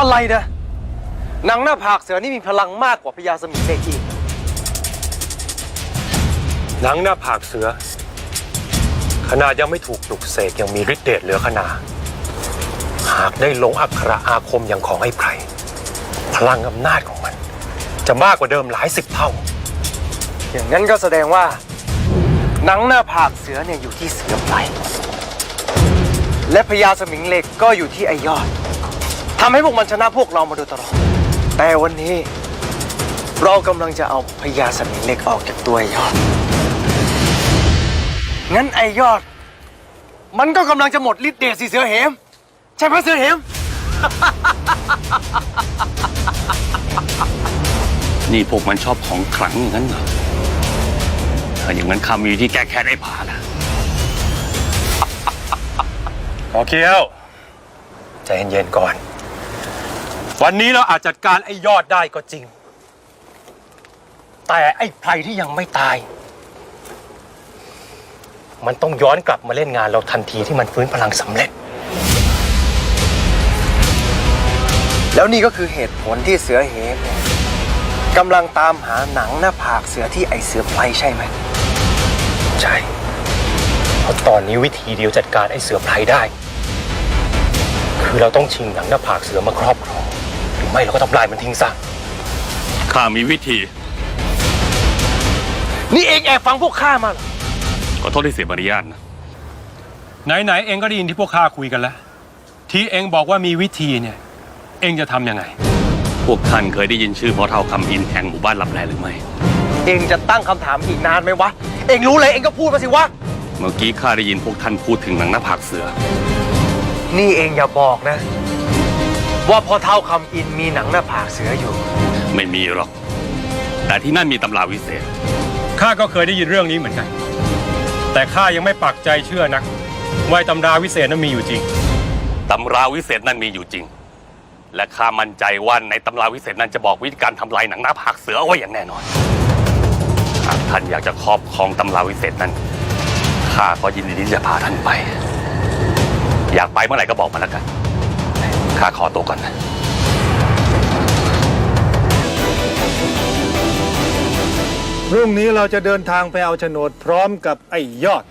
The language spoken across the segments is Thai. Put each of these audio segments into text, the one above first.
อะไรนะหนังหน้าผากเสือนี่มีพลังมากกว่าพญาสมิงเอกอีกหนังหน้าผากเสือ ขนาดยังไม่ถูกปลุกเสกยังมีฤทธิ์เดชเหลือขนาดหากได้ลงอักขระอาคมอย่างของไอ้ไพรพลังอำนาจของมัน จะมากกว่าเดิมหลายสิบเท่า อย่างนั้นก็แสดงว่าหนังหน้าผากเสือเนี่ยอยู่ที่เสือไพรและพญาสมิงเหล็กก็อยู่ที่ไอยอด ทำให้พวกมันชนะพวกเรามาโดยตลอด แต่วันนี้ เรากำลังจะเอาพญาสมิงเหล็กออกจากตัวไอยอด งั้นไอยอด มันก็กำลังจะหมดฤทธิ์เดชสิเสือเหม ใช่ไหมเสือเหม นี่พวกมันชอบของขลังอย่างนั้นเหรอถ้าอย่างนั้นข้ามีวิธีแก้แค้นไอ้ผาละขอเคี้ยว ใจเย็นๆก่อน วันนี้เราอาจจัดการไอ้ยอดได้ก็จริง แต่ไอ้ไพรที่ยังไม่ตาย มันต้องย้อนกลับมาเล่นงานเราทันทีที่มันฟื้นพลังสำเร็จ แล้วนี่ก็คือเหตุผลที่เสือเหมเนี่ยกำลังตามหาหนังหน้าผากเสือที่ไอเสือไพรใช่ไหม ใช่เพราะตอนนี้วิธีเดียวจัดการไอ้เสือไพรได้ คือเราต้องชิงหนังหน้าผากเสือมาครอบครอง รือไม่เราก็ทำลายมันทิ้งซะ ข้ามีวิธี นี่เองแอบฟังพวกข้ามาเหรอขอโทษที่เสียมารยาทนะ ไหนๆเองก็ได้ยินที่พวกข้าคุยกันแล้ว ที่เองบอกว่ามีวิธีเนี่ย เองจะทำยังไง พวกท่านเคยได้ยินชื่อพ่อเท่าคำอินแห่งหมู่บ้านลับแลหรือไม่ เองจะตั้งคำถามอีกนานไหมวะ เองรู้เลยเองก็พูดมาสิวะ เมื่อกี้ข้าได้ยินพวกท่านพูดถึงหนังหน้าผากเสือ นี่เองอย่าบอกนะ ว่าพ่อเท่าคำอินมีหนังหน้าผากเสืออยู่ ไม่มีหรอก แต่ที่นั่นมีตำราวิเศษ ข้าก็เคยได้ยินเรื่องนี้เหมือนกัน แต่ข้ายังไม่ปักใจเชื่อนักว่าไอ้ตำราวิเศษนั้นมีอยู่จริง ตำราวิเศษนั้นมีอยู่จริง และข้ามั่นใจว่าในตำราวิเศษนั้นจะบอกวิธีการทำลายหนังหน้าผากเสือเอาไว้อย่างแน่นอน หากท่านอยากจะครอบครองตำราวิเศษนั้นข้าก็ยินดีที่จะพาท่านไป อยากไปเมื่อไหร่ก็บอกมาแล้วกัน ข้าขอตัวก่อนนะพรุ่งนี้เราจะเดินทางไปเอาโฉนดพร้อมกับไอ้ยอด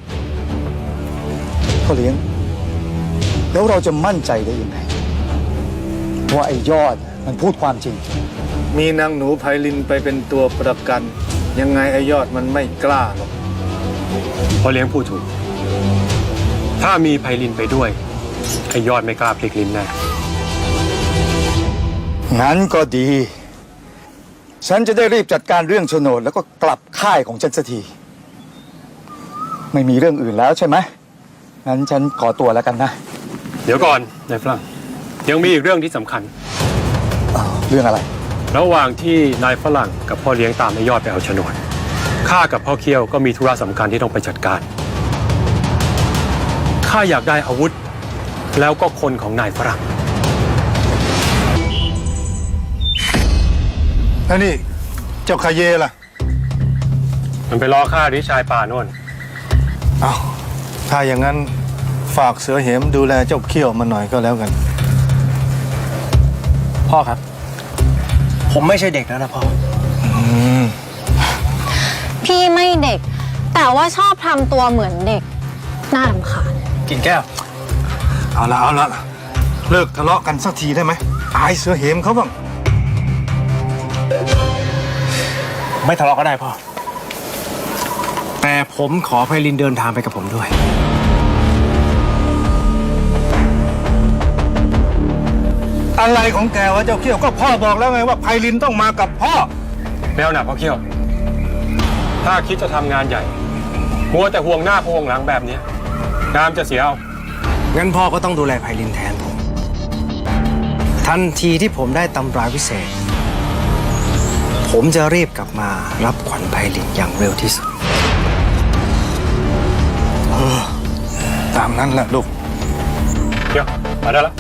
พ่อเลี้ยง แล้วเราจะมั่นใจได้ยังไงว่าไอ้ยอดมันพูดความจริง มีนางหนูไพลินไปเป็นตัวประกัน ยังไงไอ้ยอดมันไม่กล้าหรอกพอเลี้ยงพูดถูก ถ้ามีไพลินไปด้วยไอ้ยอดไม่กล้าพลิกลิ้นแน่ งั้นก็ดี ฉันจะได้รีบจัดการเรื่องโฉนดแล้วก็กลับค่ายของฉันสักที ไม่มีเรื่องอื่นแล้วใช่ไหมงั้นฉันขอตัวแล้วกันนะ เดี๋ยวก่อนนายฝรั่งยังมีอีกเรื่องที่สำคัญ อ้าวเรื่องอะไร ระหว่างที่นายฝรั่งกับพ่อเลี้ยงตามไอ้ยอดไปเอาโฉนดข้ากับพ่อเคียวก็มีธุระสำคัญที่ต้องไปจัดการข้าอยากได้อาวุธ แล้วก็คนของนายฝรั่ง แล้วนี่เจ้าคาเยล่ะ มันไปรอข้าที่ชายป่าโน่น เอาถ้าอย่างนั้นฝากเสือเหมดูแลเจ้าเขี้ยวมันหน่อยก็แล้วกัน พ่อครับ ผมไม่ใช่เด็กแล้วนะพ่อ พี่ไม่เด็ก แต่ว่าชอบทำตัวเหมือนเด็ก น่ารำคาญ กินแก้ว เอาละเอาละเลิกทะเลาะกันสักทีได้ไหมอายเสือเหมเขาบ้าง ไม่ทะเลาะก็ได้พ่อ แต่ผมขอไพลินเดินทางไปกับผมด้วย อะไรของแกวะเจ้าเขี้ยวก็พ่อบอกแล้วไงว่าไพลินต้องมากับพ่อ แมวหนักพ่อเคียว ถ้าคิดจะทำงานใหญ่มัวแต่ห่วงหน้าพวงหลังแบบนี้งามจะเสียเอา งั้นพ่อก็ต้องดูแลไพลินแทนผม ทันทีที่ผมได้ตำราวิเศษ ผมจะรีบกลับมารับขวัญไพลินอย่างเร็วที่สุด ตามนั้นแหละลูกเคียวมาได้แล้ว